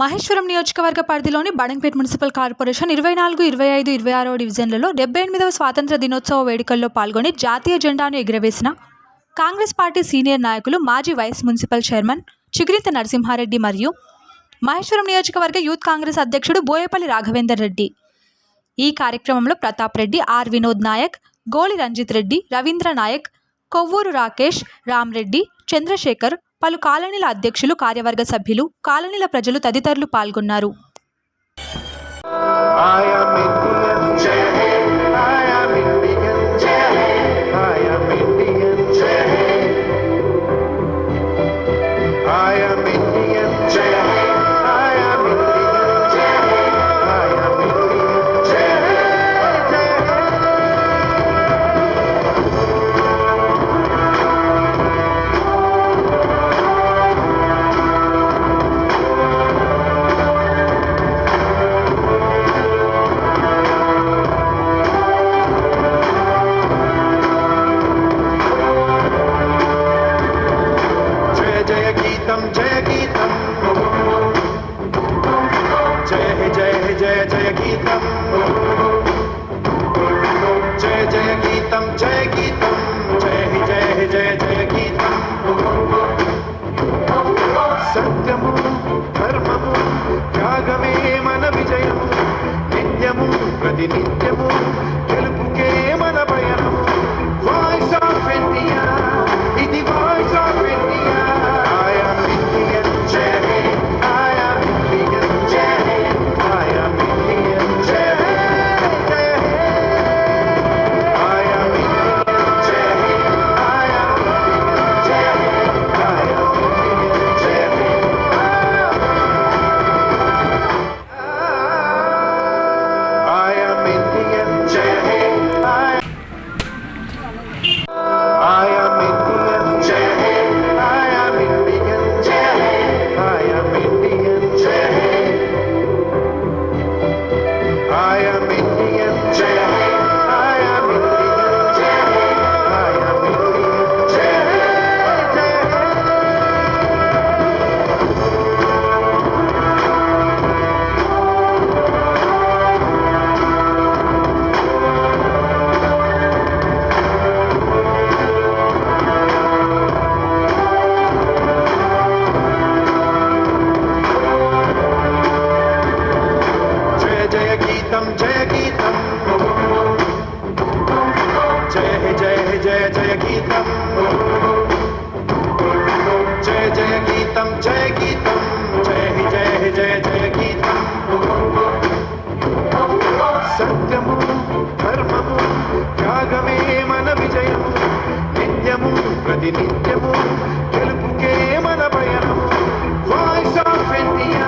మహేశ్వరం నియోజకవర్గ పరిధిలోని Badangpet municipal corporation ఇరవై నాలుగు ఇరవై ఐదు ఇరవై ఆరవ డివిజన్లలో డెబ్బై ఎనిమిదవ స్వాతంత్ర దినోత్సవ వేడుకల్లో పాల్గొని జాతీయ జెండాను ఎగురవేసిన కాంగ్రెస్ పార్టీ సీనియర్ నాయకులు మాజీ vice municipal chairman Chigurintha Narasimha Reddy మరియు మహేశ్వరం నియోజకవర్గ యూత్ కాంగ్రెస్ అధ్యక్షుడు బోయపల్లి రాఘవేందర్ రెడ్డి. ఈ కార్యక్రమంలో ప్రతాప్ రెడ్డి ఆర్ వినోద్ నాయక్ గోలి రంజిత్ రెడ్డి రవీంద్ర నాయక్ కొవ్వూరు రాకేష్ రామ్రెడ్డి చంద్రశేఖర్ పలు కాలనీల అధ్యక్షులు కార్యవర్గ సభ్యులు కాలనీల ప్రజలు తదితరులు పాల్గొన్నారు. జయ హే జయ హే జయ జయ గీతం. జయ జయ గీతం జయ గీతం. జయ హే జయ హే జయ జయ గీతం. సత్యము ధర్మము త్యాగమే మన విజయము. నిత్యము ప్రతి నిత్యము తెలుపు जय जय गीतं जय जय गीतं जय गीतं जय हे जय हे जय जय गीतं సత్యము ధర్మము త్యాగమే మన విజయము నిత్యము ప్రతినిత్యము గెలుపుకే మన పయనము వాయిస్ ఆఫ్ ఇండియా